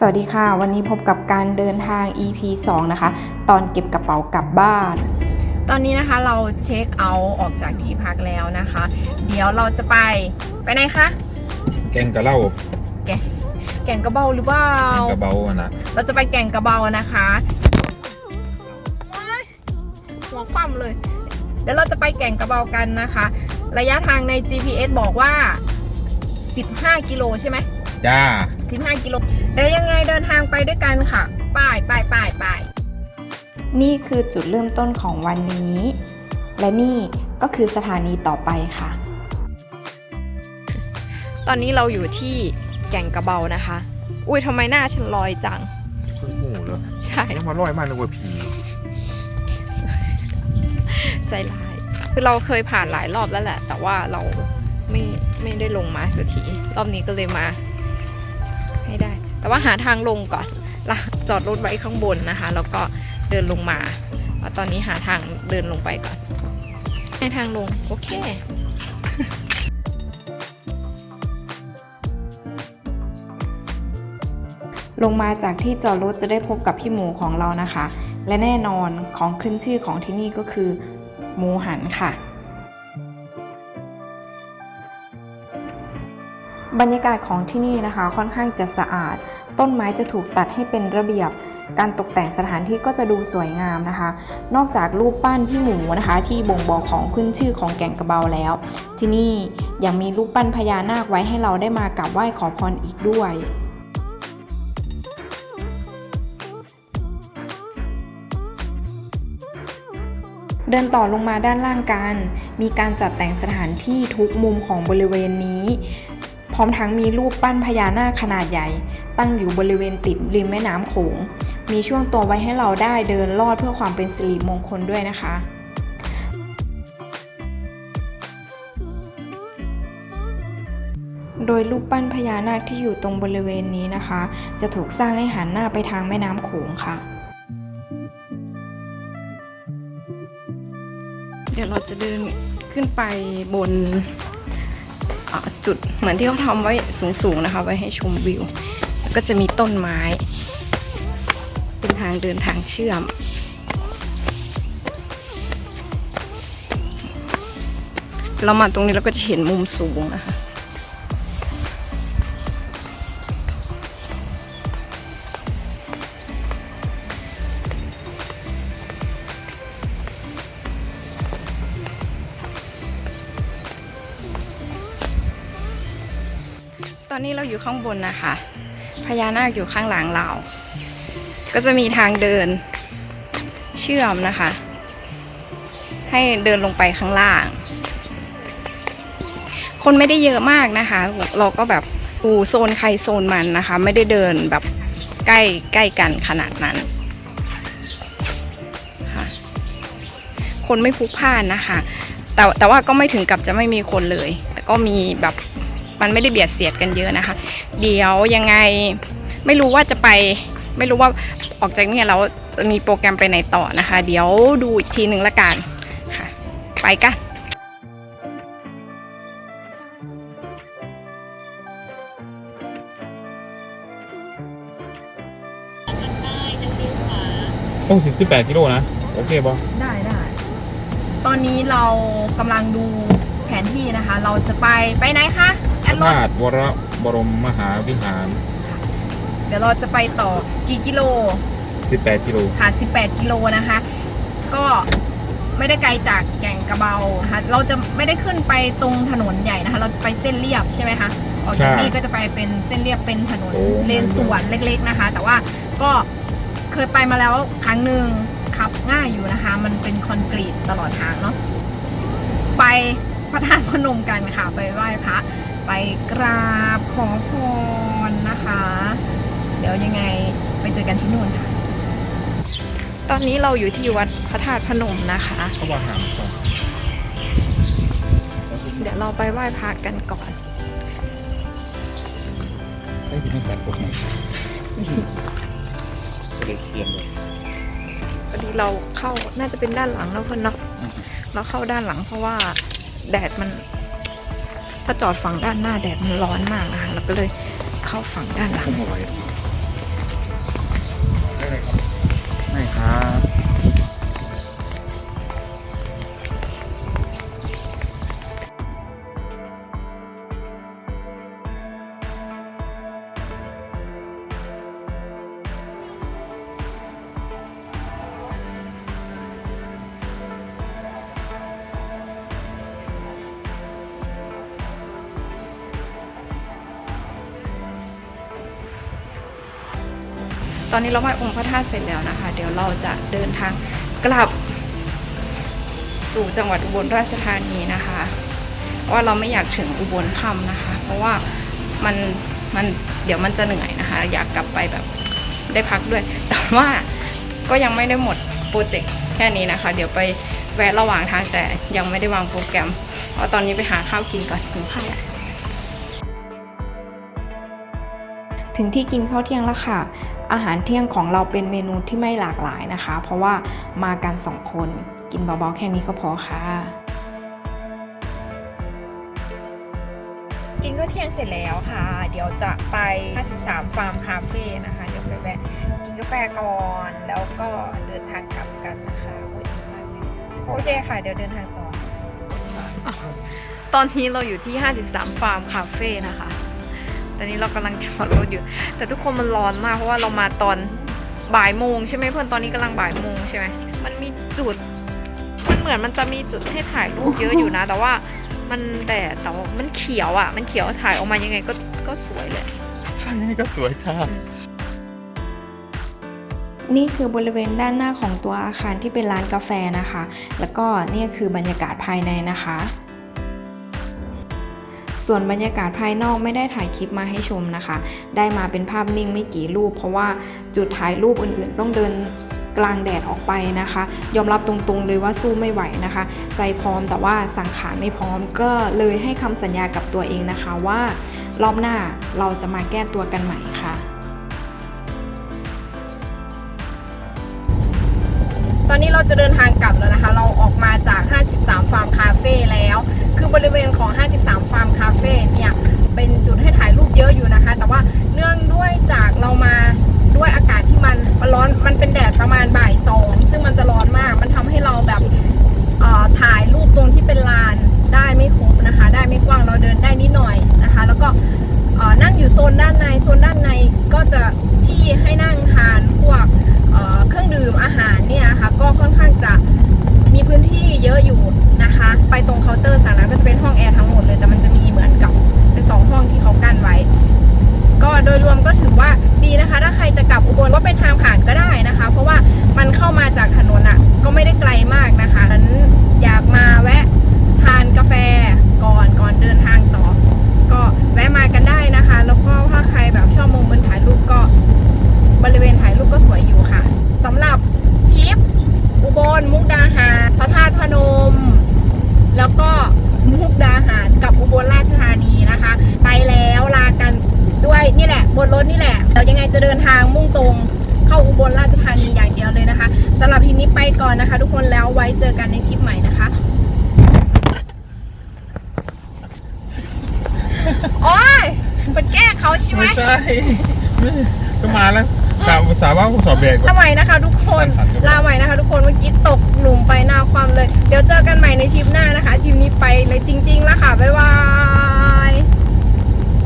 สวัสดีค่ะ วันนี้พบกับการเดินทาง EP 2 นะคะ ตอนเก็บกระเป๋ากลับบ้าน ตอนนี้นะคะเราเช็คเอาท์ออกจากที่พักแล้วนะคะ เดี๋ยวเราจะไปไปไหนคะ แกงกะเหล่าแก่งกระเบาหรือเปล่า แกงกะเบาอะนะเราจะไปแก่งกระเบานะคะว้ายหัวคว่ำเลย เดี๋ยวเราจะไปแก่งกระเบากันนะคะ ระยะทางใน GPS บอกว่า 15 กิโลใช่ไหมจ้า 15 กิโลเดี๋ยวยังไงเดินทางไปด้วยกันค่ะไป้ายป้ายป้ายป้ายนี่คือจุดเริ่มต้นของวันนี้ และนี่ก็คือสถานีต่อไปค่ะ ตอนนี้เราอยู่ที่แก่งกระเบานะคะ อุ้ยทำไมหน้าฉันลอยจังเพิ่งหูเหรอใช่ยังมาร้อยมากนึกว่าผี ใจร้าย คือเราเคยผ่านหลายรอบแล้วแหละ แต่ว่าเราไม่ไม่ได้ลงมาสักที รอบนี้ก็เลยมา ให้ได้ แต่ว่าหาทางลงก่อนละจอดรถไว้ข้างบนนะคะ แล้วก็เดินลงมาว่าตอนนี้หาทางเดินลงไปก่อนให้ทางลง โอเคลงมาจากที่จอดรถจะได้พบกับพี่หมูของเรานะคะ และแน่นอนของขึ้นชื่อของที่นี่ก็คือ หมูหันค่ะ บรรยากาศของที่นี่นะคะ ค่อนข้างจะสะอาด ต้นไม้จะถูกตัดให้เป็นระเบียบ การตกแต่งสถานที่ก็จะดูสวยงามนะคะ นอกจากรูปปั้นพี่หมูนะคะ ที่บ่งบอกของขึ้นชื่อของแก่งกระเบาแล้ว ที่นี่ยังมีรูปปั้นพญานาคไว้ให้เราได้มากราบไหว้ขอพรอีกด้วยเดินต่อลงมาด้านล่างกัน มีการจัดแต่งสถานที่ทุกมุมของบริเวณนี้ พร้อมทั้งมีรูปปั้นพญานาคขนาดใหญ่ ตั้งอยู่บริเวณติดริมแม่น้ำโขง มีช่วงตัวไว้ให้เราได้เดินลอดเพื่อความเป็นสิริมงคลด้วยนะคะโดยรูปปั้นพญานาคที่อยู่ตรงบริเวณนี้นะคะ จะถูกสร้างให้หันหน้าไปทางแม่น้ำโขงค่ะ เดี๋ยวเราจะเดินขึ้นไปบน จุดเหมือนที่เขาทำไว้สูงๆนะคะ ไว้ให้ชมวิว แล้วก็จะมีต้นไม้ เป็นทางเดินทางเชื่อม เรามาตรงนี้เราก็จะเห็นมุมสูงนะคะ อนนี้เราอยู่ข้างบนนะคะ พญานาคอยู่ข้างหลังเรา ก็จะมีทางเดินเชื่อมนะคะ ให้เดินลงไปข้างล่าง คนไม่ได้เยอะมากนะคะ เราก็แบบดูโซนใครโซนมันนะคะ ไม่ได้เดินแบบใกล้ใกล้กันขนาดนั้นค่ะคนไม่พลุกพล่านนะคะ แต่แต่ว่าก็ไม่ถึงกับจะไม่มีคนเลย แต่ก็มีแบบ มันไม่ได้เบียดเสียดกันเยอะนะคะ เดี๋ยวยังไงไม่รู้ว่าจะไปไม่รู้ว่าออกจากเนี่ยเราจะมีโปรแกรมไปไหนต่อนะคะ เดี๋ยวดูอีกทีหนึ่งละกันค่ะ ไปกันต้องสิบสิบแปดกิโลนะ โอเคป่ะได้ได้ ตอนนี้เรากำลังดูแผนที่นะคะ เราจะไปไปไหนคะแอพดระรถธาตุวรบรมมหาวิหาร เดี๋ยวเราจะไปต่อกี่กิโล 18กิโล ค่ะ 18 กิโลนะคะ ก็ไม่ได้ไกลจากแก่งกระเบานะคะเราจะไม่ได้ขึ้นไปตรงถนนใหญ่นะคะ เราจะไปเส้นเรียบใช่ไหมคะ ออกจากนี่ก็จะไปเป็นเส้นเรียบเป็นถนนเลนสวนเล็ก ๆนะคะ แต่ว่าก็เคยไปมาแล้วครั้งหนึ่งขับง่ายอยู่นะคะ มันเป็นคอนกรีตตลอดทางเนาะ ไปพระธาตุพนมกันค่ะ ไปไหว้พระ ไปกราบขอพรนะคะ เดี๋ยวยังไงไปเจอกันที่นู่นค่ะ ตอนนี้เราอยู่ที่วัดพระธาตุพนมนะคะ เขาว่าหามก่อนเดี๋ยวเราไปไหว้พระกันก่อน ได้ที่ไม่แปดคนไหมเด็กเขียนเลยพอดีเราเข้าน่าจะเป็นด้านหลังแล้วเพื่อนเนาะเราเข้าด้านหลังเพราะว่าแดดมัน ถ้าจอดฝั่งด้านหน้าแดดมันร้อนมากนะคะเราก็เลยเข้าฝั่งด้านหลัง อนนี้เราไหว้องค์พระธาตุเสร็จแล้วนะคะ เดี๋ยวเราจะเดินทางกลับ สู่จังหวัดอุบลราชธานีนะคะว่าเราไม่อยากถึงอุบลค่ำนะคะ เพราะว่ามันมันเดี๋ยวมันจะเหนื่อยนะคะ อยากกลับไปแบบได้พักด้วย แต่ว่าก็ยังไม่ได้หมดโปรเจกต์แค่นี้นะคะ เดี๋ยวไปแวะระหว่างทางแต่ยังไม่ได้วางโปรแกรมเพราะตอนนี้ไปหาข้าวกินก่อนถึงข้าว ถึงที่กินข้าวเที่ยงแล้วค่ะ อาหารเที่ยงของเราเป็นเมนูที่ไม่หลากหลายนะคะ เพราะว่ามากันสองคนกินเบาๆแค่นี้ก็พอค่ะ กินข้าวเที่ยงเสร็จแล้วค่ะ เดี๋ยวจะไป 53 ฟาร์มคาเฟ่นะคะ เดี๋ยวไปแวะกินกาแฟก่อน แล้วก็เดินทางกลับกันนะคะโอ้ยอิ่มมากเลยโอเคค่ะ เดี๋ยวเดินทางต่อ ตอนนี้เราอยู่ที่ 53 ฟาร์มคาเฟ่นะคะ ตอนนี้เรากำลังจอดรถอยู่ แต่ทุกคนมันร้อนมากเพราะว่าเรามาตอนบ่ายโมงใช่ไหมเพื่อนตอนนี้กำลังบ่ายโมงใช่ไหมมันมีจุดมันเหมือนมันจะมีจุดให้ถ่ายรูปเยอะอยู่นะ แต่ว่ามันแดดแต่ว่ามันเขียวอะ มันเขียวถ่ายออกมายังไงก็ก็สวยเลยใช่นี่ก็สวยค่ะนี่คือบริเวณด้านหน้าของตัวอาคารที่เป็นร้านกาแฟนะคะ แล้วก็นี่คือบรรยากาศภายในนะคะ ส่วนบรรยากาศภายนอกไม่ได้ถ่ายคลิปมาให้ชมนะคะ ได้มาเป็นภาพนิ่งไม่กี่รูป เพราะว่าจุดถ่ายรูปอื่นๆ ต้องเดินกลางแดดออกไปนะคะ ยอมรับตรงๆเลยว่าสู้ไม่ไหวนะคะ ใจพร้อมแต่ว่าสังขารไม่พร้อมก็เลยให้คำสัญญากับตัวเองนะคะว่า รอบหน้าเราจะมาแก้ตัวกันใหม่ค่ะ อนนี้เราจะเดินทางกลับแล้วนะคะ เราออกมาจาก 53 ฟาร์มคาเฟ่แล้ว คือบริเวณของ 53 ฟาร์มคาเฟ่เนี่ย เป็นจุดให้ถ่ายรูปเยอะอยู่นะคะ แต่ว่าเนื่องด้วยจากเรามาด้วยอากาศที่มันมันร้อน มันเป็นแดดประมาณบ่าย นทางมุ่งตรงเข้าอุบลราชธานีอย่างเดียวเลยนะคะสำหรับทีนี้ไปก่อนนะคะ ทุกคนแล้วไว้เจอกันในทริปใหม่นะคะโอ้ยเป็นแก้เขาใช่ไหมไม่ใช่ไม่ก็มาแล้วกะสาวว่ากูสอบแบกก่อนลาใหม่นะคะ ทุกคนทันๆครับลาใหม่นะคะ ทุกคนเมื่อกี้ตกหลุมไปหน้าความเลย เดี๋ยวเจอกันใหม่ในทริปหน้านะคะทริปนี้ไปเลยจริงๆแล้วค่ะบ๊ายบาย